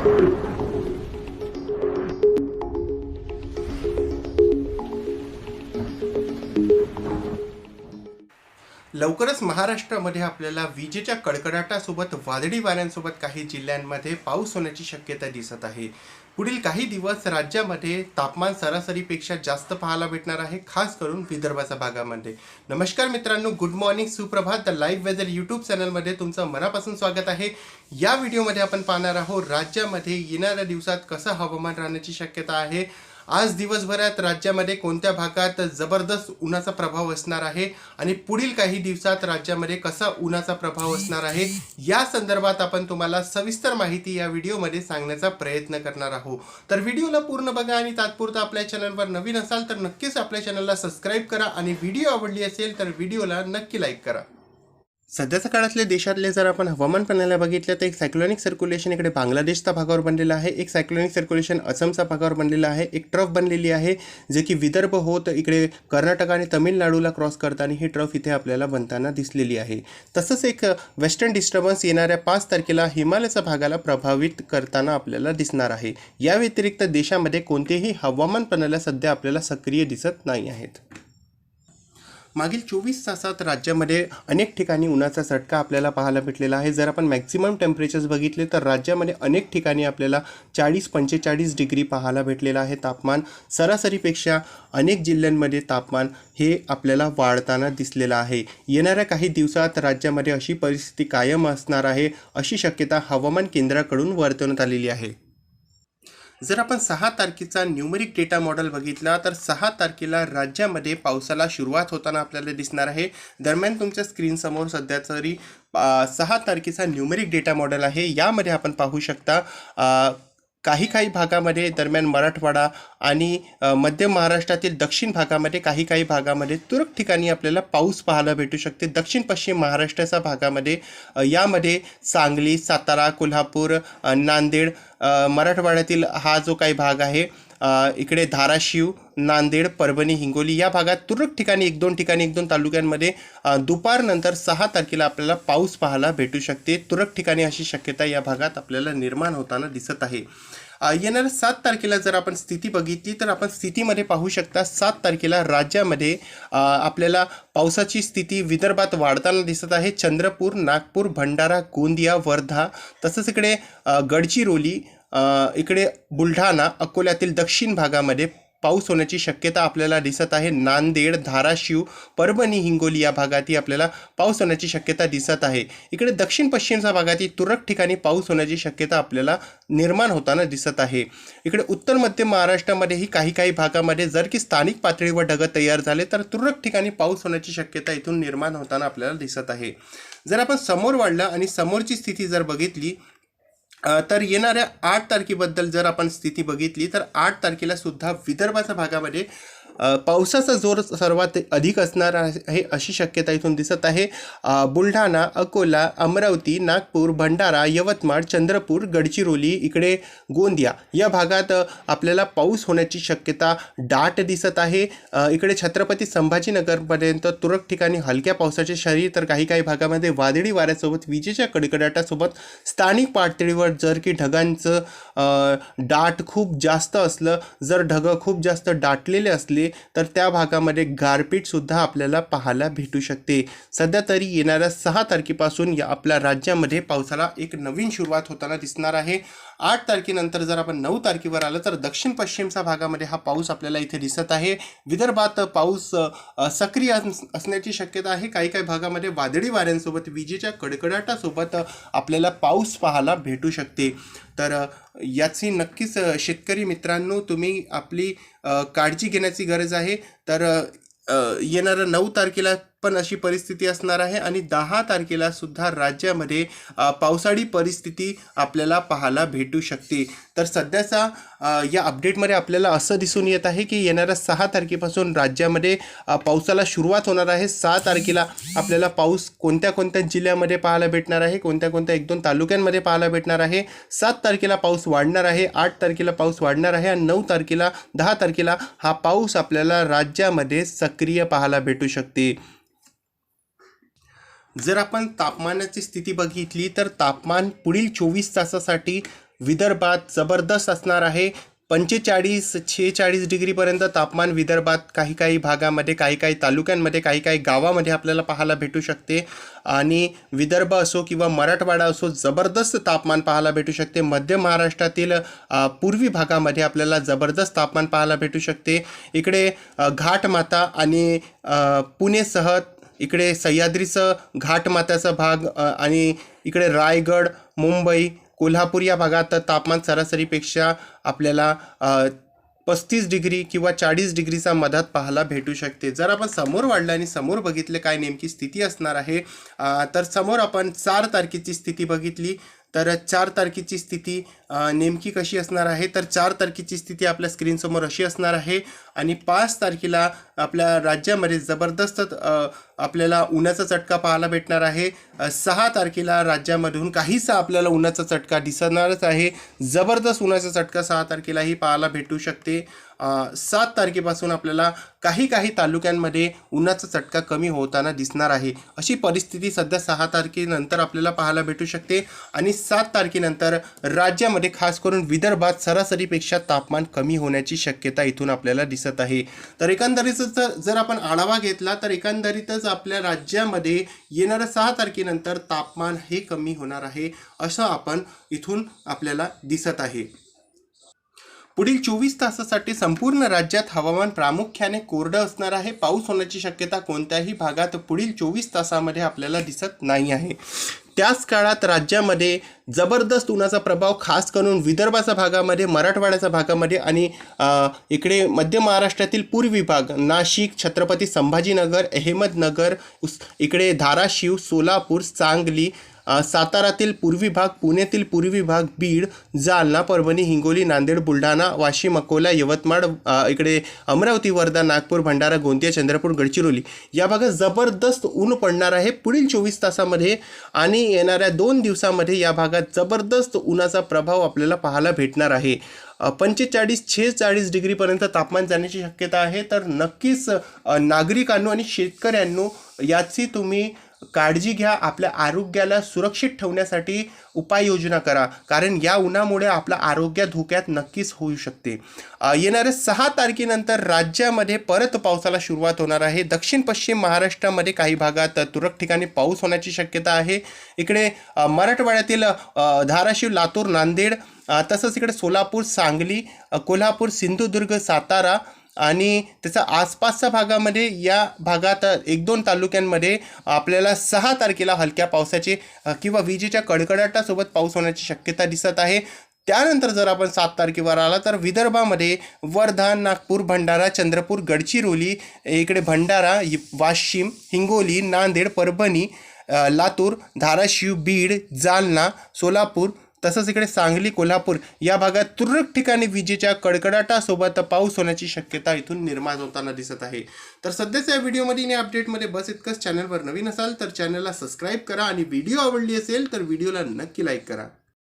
लवकरच महाराष्ट्रामध्ये आपल्याला विजेच्या कडकडाटासोबत वादळी वाऱ्यांसोबत काही जिल्ह्यांमध्ये पाऊस होण्याची शक्यता दिसत आहे. पुढील काही दिवस राज्यामध्ये तापमान सरासरीपेक्षा जास्त पाहायला भेटणार आहे खास करून विदर्भाच्या भागामध्ये. नमस्कार मित्रांनो गुड मॉर्निंग सुप्रभात द लाईव्ह वेदर यूट्यूब चॅनलमध्ये तुमचं मनापासून स्वागत आहे. या व्हिडिओमध्ये आपण पाहणार आहोत राज्यामध्ये येणाऱ्या दिवसात कसं हवामान राहण्याची शक्यता आहे आज दिवसभरात राज्यामध्ये कोणत्या भागात जबरदस्त उन्हाचा प्रभाव असणार आहे आणि पुढील काही दिवसात राज्यामध्ये कसा उन्हाचा प्रभाव असणार आहे या संदर्भात आपण तुम्हाला सविस्तर माहिती या व्हिडिओमध्ये सांगण्याचा प्रयत्न करणार आहोत. तर व्हिडिओला पूर्ण बघा आणि तात्पुरता आपल्या चॅनलवर नवीन असाल तर नक्कीच आपल्या चॅनलला सबस्क्राईब करा आणि व्हिडिओ आवडली असेल तर व्हिडिओला नक्की लाईक करा. सध्याच्या काळातले देशातले जर आपण हवामान प्रणाल्या बघितलं तर एक सायक्लॉनिक सर्क्युलेशन इकडे बांगलादेशच्या भागावर बनलेला आहे. एक सायक्लॉनिक सर्क्युलेशन असमच्या भागावर बनलेला आहे. एक ट्रफ बनलेली आहे जे की विदर्भ होत इकडे कर्नाटक आणि तमिळनाडूला क्रॉस करताना ही ट्रफ इथे आपल्याला बनताना दिसलेली आहे. तसंच एक वेस्टर्न डिस्टर्बन्स येणाऱ्या पाच तारखेला हिमालयाच्या भागाला प्रभावित करताना आपल्याला दिसणार आहे. या व्यतिरिक्त देशामध्ये कोणतेही हवामान प्रणाल्या सध्या आपल्याला सक्रिय दिसत नाही आहेत. मागील चोवीस तासात राज्यामध्ये अनेक ठिकाणी उन्हाचा चटका आपल्याला पाहायला भेटलेला आहे. जर आपण मॅक्झिमम टेम्परेचर्स बघितले तर राज्यामध्ये अनेक ठिकाणी आपल्याला चाळीस पंचेचाळीस डिग्री पाहायला भेटलेलं आहे. तापमान सरासरीपेक्षा अनेक जिल्ह्यांमध्ये तापमान हे आपल्याला वाढताना दिसलेलं आहे. येणाऱ्या काही दिवसात राज्यामध्ये अशी परिस्थिती कायम असणार आहे अशी शक्यता हवामान केंद्राकडून वर्तवण्यात आलेली आहे. जर आपण सहा तारखेचा न्यूमरिक डेटा मॉडेल बघितला तर सहा तारखेला राज्यामध्ये पावसाला सुरुवात होताना आपल्याला दिसणार आहे. दरम्यान तुमच्या स्क्रीनसमोर सध्या तरी सहा तारखेचा न्यूमरिक डेटा मॉडेल आहे. यामध्ये आपण पाहू शकता काही काही भागामध्ये दरम्यान मराठवाडा आणि मध्य महाराष्ट्रातील दक्षिण भागामध्ये काही काही भागामध्ये तुरळक ठिकाणी आपल्याला पाऊस पाहायला भेटू शकते. दक्षिण पश्चिम महाराष्ट्राच्या भागामध्ये यामध्ये सांगली सातारा कोल्हापूर नांदेड मराठवाड्यातील हा जो काही भाग आहे इकडे धाराशिव नांदेड परभणी हिंगोली या भागात तुरळक ठिकाणी एक दोन ठिकाणी एक दोन तालुक्यांमध्ये दुपारनंतर सहा तारखेला आपल्याला पाऊस पाहायला भेटू शकते. तुरळक ठिकाणी अशी शक्यता या भागात आपल्याला निर्माण होताना दिसत आहे. येणाऱ्या सात तारखेला जर आपण स्थिती बघितली तर आपण स्थितीमध्ये पाहू शकता सात तारखेला राज्यामध्ये आपल्याला पावसाची स्थिती विदर्भात वाढताना दिसत आहे. चंद्रपूर नागपूर भंडारा गोंदिया वर्धा तसंच इकडे गडचिरोली इकडे बुलढाणा अकोल्यातील दक्षिण भागामध्ये पाऊस होण्याची शक्यता आपल्याला दिसत आहे. नांदेड धाराशिव परभणी हिंगोली या भागातही आपल्याला पाऊस होण्याची शक्यता दिसत आहे. इकडे दक्षिण पश्चिमच्या भागातही तुरळक ठिकाणी पाऊस होण्याची शक्यता आपल्याला निर्माण होताना दिसत आहे. इकडे उत्तर मध्य महाराष्ट्रामध्येही काही काही भागामध्ये जर की स्थानिक पातळीवर ढग तयार झाले तर तुरळक ठिकाणी पाऊस होण्याची शक्यता इथून निर्माण होताना आपल्याला दिसत आहे. जर आपण समोर वाढलं आणि समोरची स्थिती जर बघितली तर येणाऱ्या आठ तारखेबद्दल जर आपण स्थिती बघितली तर आठ तारखेला सुद्धा विदर्भाच्या भागामध्ये पावसाचा जोर सर्वात अधिक असणार आहे अशी शक्यता इथून दिसत आहे. बुलढाणा अकोला अमरावती नागपूर भंडारा यवतमाळ चंद्रपूर गडचिरोली इकडे गोंदिया या भागात आपल्याला पाऊस होण्याची शक्यता दाट दिसत आहे. इकडे छत्रपती संभाजीनगरपर्यंत तुरळक ठिकाणी हलक्या पावसाचे शरीर तर काही काही भागामध्ये वादळी वाऱ्यासोबत विजेच्या कडकडाटासोबत स्थानिक पातळीवर जर की ढगांचं दाट खूप जास्त असलं जर ढगं खूप जास्त दाटलेले असले तर त्या भागामध्ये गारपीटसुद्धा आपल्याला पाहायला भेटू शकते. सध्या तरी येणाऱ्या सहा तारखेपासून या आपल्या राज्यामध्ये पावसाला एक नवीन सुरुवात होताना दिसणार आहे. आठ तारखेनंतर जर आपण नऊ तारखेवर आलं तर दक्षिण पश्चिमच्या भागामध्ये हा पाऊस आपल्याला इथे दिसत आहे. विदर्भात पाऊस सक्रिय अस- असण्याची शक्यता आहे. काही काही भागामध्ये वादळी वाऱ्यांसोबत विजेच्या कडकडाटासोबत आपल्याला पाऊस पाहायला भेटू शकते. तर याची नक्कीच शेतकरी मित्रांनो तुम्ही आपली काळजी घेण्याची गरज आहे. तर अ, येणाऱ्या नऊ तारखेला पण अशी परिस्थिती असणार आहे आणि दहा तारखेला सुद्धा राज्यामध्ये पावसाळी परिस्थिती आपल्याला पाहायला भेटू शकते. तर सध्याचा या अपडेटमध्ये आपल्याला असं दिसून येत आहे की येणाऱ्या सहा तारखेपासून राज्यामध्ये पावसाला सुरुवात होणार आहे. सहा तारखेला आपल्याला पाऊस कोणत्या कोणत्या जिल्ह्यामध्ये पाहायला भेटणार आहे कोणत्या कोणत्या एक दोन तालुक्यांमध्ये पाहायला भेटणार आहे. सात तारखेला पाऊस वाढणार आहे आठ तारखेला पाऊस वाढणार आहे आणि नऊ तारखेला दहा तारखेला हा पाऊस आपल्याला राज्यामध्ये सक्रिय पाहायला भेटू शकते. जर आपण तापमानाची स्थिती बघितली तर तापमान पुढील चोवीस तासासाठी विदर्भात जबरदस्त असणार आहे. पंचेचाळीस छेचाळीस डिग्रीपर्यंत तापमान विदर्भात काही काही भागामध्ये काही काही तालुक्यांमध्ये काही काही गावामध्ये आपल्याला पाहायला भेटू शकते. आणि विदर्भ असो किंवा मराठवाडा असो जबरदस्त तापमान पाहायला भेटू शकते. मध्य महाराष्ट्रातील पूर्वी भागामध्ये आपल्याला जबरदस्त तापमान पाहायला भेटू शकते. इकडे घाटमाता आणि पुणेसह इकडे सह्याद्रीचं घाटमात्याचा भाग आणि इकडे रायगड मुंबई कोल्हापूर या भागात तापमान सरासरीपेक्षा आपल्याला पस्तीस डिग्री किंवा चाळीस डिग्रीचा मधात पाहायला भेटू शकते. जर आपण समोर वाढलं आणि समोर बघितले काय नेमकी स्थिती असणार आहे तर समोर आपण चार तारखेची स्थिती बघितली. तर चार तारखेची स्थिती नेमकी कशी असणार आहे? तर चार तारखेची स्थिती आपल्या स्क्रीनसमोर अशी असणार आहे आणि पाच तारखेला आपल्या राज्यामध्ये जबरदस्त आपल्याला उन्हाचा चटका पाहायला भेटणार आहे. सहा तारखेला राज्यामधून काहीसा आपल्याला उन्हाचा चटका दिसणारच आहे. जबरदस्त उन्हाचा चटका सहा तारखेलाही पाहायला भेटू शकते. सात तारखेपासून आपल्याला काही काही तालुक्यांमध्ये उन्हाचा चटका कमी होताना दिसणार आहे. अशी परिस्थिती सध्या सहा तारखेनंतर आपल्याला पाहायला भेटू शकते. आणि सात तारखेनंतर राज्यामध्ये खास करून विदर्भात सरासरीपेक्षा तापमान कमी होण्याची शक्यता इथून आपल्याला दिसत आहे. तर एकंदरीतच जर- आपण आढावा घेतला तर एकंदरीतच आपल्या राज्यामध्ये येणाऱ्या सहा तारखेनंतर तापमान हे कमी होणार आहे असं आपण इथून आपल्याला दिसत आहे. पुढील चोवीस तासासाठी संपूर्ण राज्यात हवामान प्रामुख्याने कोरडं असणार आहे. पाऊस होण्याची शक्यता कोणत्याही भागात पुढील चोवीस तासामध्ये आपल्याला दिसत नाही आहे. त्याच काळात राज्यामध्ये जबरदस्त उन्हाचा प्रभाव खास करून विदर्भाच्या भागामध्ये मराठवाड्याच्या भागामध्ये आणि इकडे मध्य महाराष्ट्रातील पूर्वी भाग नाशिक छत्रपती संभाजीनगर अहमदनगर उस इकडे धाराशिव सोलापूर सांगली सातारातील पूर्वी भाग पुण्यातील पूर्वी भाग बीड जालना परभणी हिंगोली नांदेड बुलढाणा वाशिम अकोला यवतमाळ इकडे अमरावती वर्धा नागपूर भंडारा गोंदिया चंद्रपूर गडचिरोली. या भागात जबरदस्त ऊन पडणार आहे पुढील चोवीस तासामध्ये आणि येणाऱ्या दोन दिवसामध्ये या भागात जबरदस्त उन्हाचा प्रभाव आपल्याला पाहायला भेटणार आहे. पंचेचाळीस छेचाळीस डिग्रीपर्यंत तापमान जाण्याची शक्यता आहे. तर नक्कीच नागरिकांनो आणि शेतकऱ्यांनो याची तुम्ही काळजी घ्या आपल्या आरोग्याला सुरक्षित ठेवण्यासाठी उपाययोजना करा. कारण या उन्हामुळे आपलं आरोग्य धोक्यात नक्कीच होऊ शकते. येणाऱ्या सहा तारखेनंतर राज्यामध्ये परत पावसाला सुरुवात होणार आहे. दक्षिण पश्चिम महाराष्ट्रामध्ये काही भागात तुरळक ठिकाणी पाऊस होण्याची शक्यता आहे. इकडे मराठवाड्यातील धाराशिव लातूर नांदेड तसंच इकडे सोलापूर सांगली कोल्हापूर सिंधुदुर्ग सातारा आणि त्याचा आसपासच्या भागामध्ये या भागात एक दोन तालुक्यांमध्ये आपल्याला सहा तारखेला हलक्या पावसाची किंवा विजेच्या कडकडाटासोबत पाऊस होण्याची शक्यता दिसत आहे. त्यानंतर जर आपण सात तारखेवर आला तर विदर्भामध्ये वर्धा नागपूर भंडारा चंद्रपूर गडचिरोली इकडे भंडारा वाशिम हिंगोली नांदेड परभणी लातूर धाराशिव बीड जालना सोलापूर तसंच इकडे सांगली कोल्हापूर या भागात तुरळक ठिकाणी विजेच्या कडकडाटासोबत पाऊस होण्याची शक्यता इथून निर्माण होताना दिसत आहे. तर सध्याच्या या व्हिडिओमध्ये आणि अपडेटमध्ये बस इतकंच. चॅनलवर नवीन असाल तर चॅनलला सबस्क्राईब करा आणि व्हिडिओ आवडली असेल तर व्हिडिओला नक्की लाईक करा.